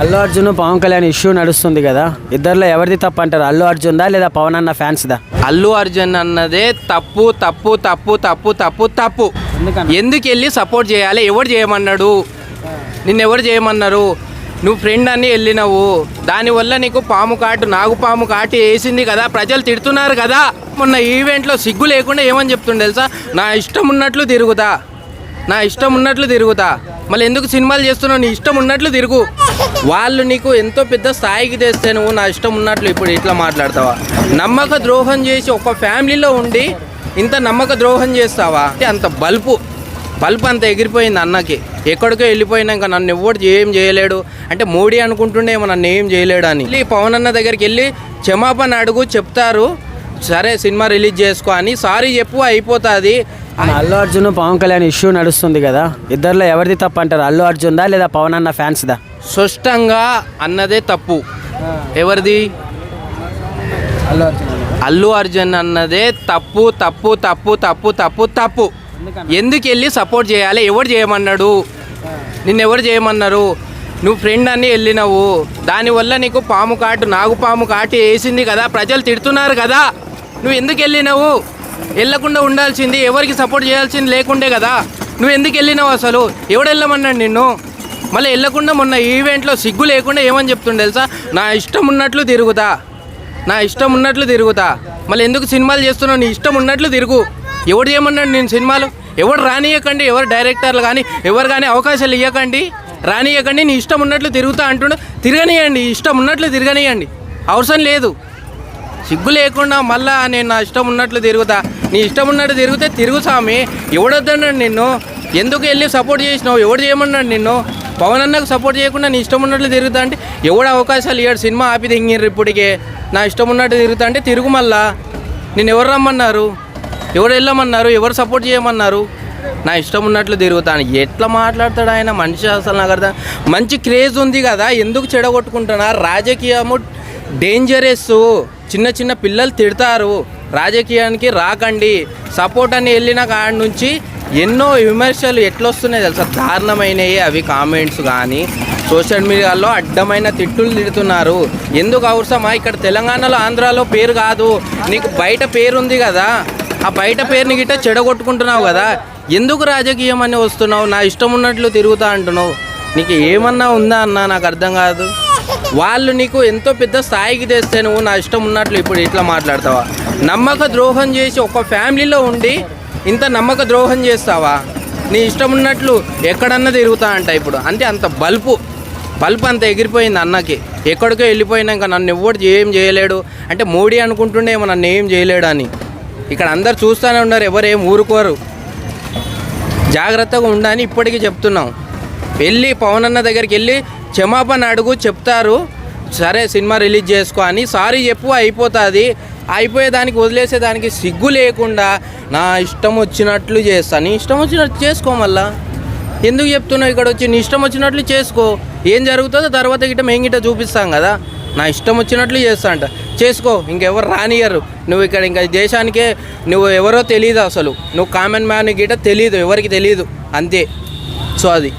Allu Arjun Pawan Kalyan issue నడుస్తుంది కదా. ఇద్దరిలో ఎవరిది తప్పు అంటారు? అల్లు అర్జున్దా లేదా పవన్ అన్న ఫ్యాన్స్దా? అల్లు అర్జున్ అన్నదే తప్పు తప్పు తప్పు తప్పు తప్పు తప్పు? ఎందుకు వెళ్ళి సపోర్ట్ చేయాలి? ఎవరు చేయమన్నాడు? నిన్ను ఎవరు చేయమన్నారు? నువ్వు ఫ్రెండ్ అని వెళ్ళినావు. దానివల్ల నీకు పాము కాటు నాగు పాము కాటు వేసింది కదా. ప్రజలు తిడుతున్నారు కదా. మొన్న ఈవెంట్లో సిగ్గు లేకుండా ఏమని చెప్తుండే తెలుసా? నా ఇష్టం ఉన్నట్లు తిరుగుతా. నా ఇష్టం ఉన్నట్లు తిరుగుతా. మళ్ళీ ఎందుకు సినిమాలు చేస్తున్నావు? నీ ఇష్టం ఉన్నట్లు తిరుగు. వాళ్ళు నీకు ఎంతో పెద్ద స్థాయికి తెస్తే నువ్వు నా ఇష్టం ఉన్నట్లు ఇప్పుడు ఇట్లా మాట్లాడతావా? నమ్మక ద్రోహం చేసి ఒక ఫ్యామిలీలో ఉండి ఇంత నమ్మక ద్రోహం చేస్తావా? అంటే అంత బల్పు. బల్పు అంత ఎగిరిపోయింది అన్నకి. ఎక్కడికో వెళ్ళిపోయినాక నన్ను ఎవ్వడు ఏం చేయలేడు. అంటే మోడీ అనుకుంటుండేమో నన్ను ఏం చేయలేడు అని. వెళ్ళి పవన్ అన్న దగ్గరికి వెళ్ళి క్షమాపణ అడుగు చెప్తారు. సరే సినిమా రిలీజ్ చేసుకో అని. సారీ చెప్పు అయిపోతుంది. అల్లు అర్జున్ పవన్ కళ్యాణ్ ఇష్యూ నడుస్తుంది కదా. ఇద్దరిలో ఎవరిది తప్పు అంటారు? అల్లు అర్జున్దా లేదా పవన్ అన్న ఫ్యాన్స్దా? స్పష్టంగా అన్నదే తప్పు. ఎవరిది? అల్లు అర్జున్ అల్లు అర్జున్ అన్నదే తప్పు తప్పు తప్పు తప్పు తప్పు తప్పు. ఎందుకు వెళ్ళి సపోర్ట్ చేయాలి? ఎవరు చేయమన్నాడు? నిన్ను ఎవరు చేయమన్నారు? నువ్వు ఫ్రెండ్ అని వెళ్ళినావు. దానివల్ల నీకు పాము కాటు నాగు పాము కాటు వేసింది కదా. ప్రజలు తిడుతున్నారు కదా. నువ్వు ఎందుకు వెళ్ళినావు? వెళ్ళకుండా ఉండాల్సింది ఎవరికి సపోర్ట్ చేయాల్సింది లేకుండే కదా. నువ్వు ఎందుకు వెళ్ళినావు అసలు? ఎవడు వెళ్ళమన్నాడు నిన్ను? మళ్ళీ వెళ్ళకుండా మొన్న ఈవెంట్లో సిగ్గు లేకుండా ఏమని చెప్తుండే తెలుసా? నా ఇష్టం ఉన్నట్లు తిరుగుతా. నా ఇష్టం ఉన్నట్లు తిరుగుతా. మళ్ళీ ఎందుకు సినిమాలు చేస్తున్నావు? నీ ఇష్టం ఉన్నట్లు తిరుగు. ఎవడు చేయమన్నాడు నేను సినిమాలు? ఎవరు రానియకండి ఎవరు డైరెక్టర్లు కానీ ఎవరు కానీ అవకాశాలు ఇవ్వకండి రానియకండి నీ ఇష్టం ఉన్నట్లు తిరుగుతా అంటుండు. తిరగనియండి ఇష్టం ఉన్నట్లు తిరగనియండి. అవసరం లేదు. సిగ్గు లేకుండా మళ్ళా నేను నా ఇష్టం ఉన్నట్లు తిరుగుతా. నీ ఇష్టం ఉన్నట్టు తిరిగితే తిరుగు స్వామి. ఎవడొద్దన్నాడు నిన్ను? ఎందుకు వెళ్ళి సపోర్ట్ చేసినావు? ఎవడు చేయమన్నాడు నిన్ను? పవన్ అన్నకు సపోర్ట్ చేయకుండా నీ ఇష్టం ఉన్నట్లు తిరుగుతా అంటే ఎవడు అవకాశాలు ఇవ్వడు సినిమా ఆపి దింగిర్రు ఇప్పటికే. నా ఇష్టం ఉన్నట్టు తిరుగుతా అంటే తిరుగు మళ్ళా. నేను ఎవరు రమ్మన్నారు? ఎవరు వెళ్ళమన్నారు? ఎవరు సపోర్ట్ చేయమన్నారు? నా ఇష్టం ఉన్నట్లు తిరుగుతాను ఎట్లా మాట్లాడతాడు ఆయన? మనిషి అసలు నాకు అర్థం మంచి క్రేజ్ ఉంది కదా. ఎందుకు చెడగొట్టుకుంటున్నారు రాజకీయము డేంజరస్ చిన్న చిన్న పిల్లలు తిడతారు. రాజకీయానికి రాకండి. సపోర్ట్ అని వెళ్ళిన కాడ నుంచి ఎన్నో విమర్శలు ఎట్లొస్తున్నాయి తెలుసా? దారుణమైనవి అవి కామెంట్స్ కానీ సోషల్ మీడియాలో అడ్డమైన తిట్టులు తిడుతున్నారు. ఎందుకు అవసరమా? ఇక్కడ తెలంగాణలో ఆంధ్రాలో పేరు కాదు. నీకు బయట పేరు ఉంది కదా. ఆ బయట పేరుని గిట్ట చెడగొట్టుకుంటున్నావు కదా. ఎందుకు రాజకీయం అని వస్తున్నావు? నా ఇష్టం ఉన్నట్లు తిరుగుతా అంటున్నావు. నీకు ఏమన్నా ఉందా అన్న? నాకు అర్థం కాదు. వాళ్ళు నీకు ఎంతో పెద్ద స్థాయికి తెస్తే నువ్వు నా ఇష్టం ఉన్నట్లు ఇప్పుడు ఇట్లా మాట్లాడతావా? నమ్మక ద్రోహం చేసి ఒక ఫ్యామిలీలో ఉండి ఇంత నమ్మక ద్రోహం చేస్తావా? నీ ఇష్టం ఉన్నట్లు ఎక్కడన్నా తిరుగుతా అంట ఇప్పుడు. అంటే అంత బల్పు. బల్పు అంత ఎగిరిపోయింది అన్నకి. ఎక్కడికో వెళ్ళిపోయినాక నన్ను ఎవ్వడు ఏం చేయలేడు. అంటే మోడీ అనుకుంటుండేమో నన్ను ఏం చేయలేడు అని ఇక్కడ అందరు చూస్తూనే ఉన్నారు ఎవరు ఏం ఊరుకోరు. జాగ్రత్తగా ఉండని ఇప్పటికీ చెప్తున్నాం. వెళ్ళి పవన్ అన్న దగ్గరికి వెళ్ళి క్షమాపణ అడుగు చెప్తారు. సరే సినిమా రిలీజ్ చేసుకో అని. సారీ చెప్పు అయిపోతుంది. అయిపోయేదానికి వదిలేసేదానికి సిగ్గు లేకుండా నా ఇష్టం వచ్చినట్లు చేస్తా. నీ ఇష్టం వచ్చినట్లు చేసుకో మళ్ళా. ఎందుకు చెప్తున్నావు ఇక్కడ వచ్చి? నీ ఇష్టం వచ్చినట్లు చేసుకో. ఏం జరుగుతుందో తర్వాత గిట్ట మేము గిట్ట చూపిస్తాం కదా. నా ఇష్టం వచ్చినట్లు చేస్తా అంట. చేసుకో ఇంకెవరు రానియరు నువ్వు ఇక్కడ ఇంకా దేశానికే నువ్వు ఎవరో తెలియదు అసలు. నువ్వు కామన్ మ్యాన్ గిట్ట తెలియదు ఎవరికి తెలియదు అంతే. సో అది.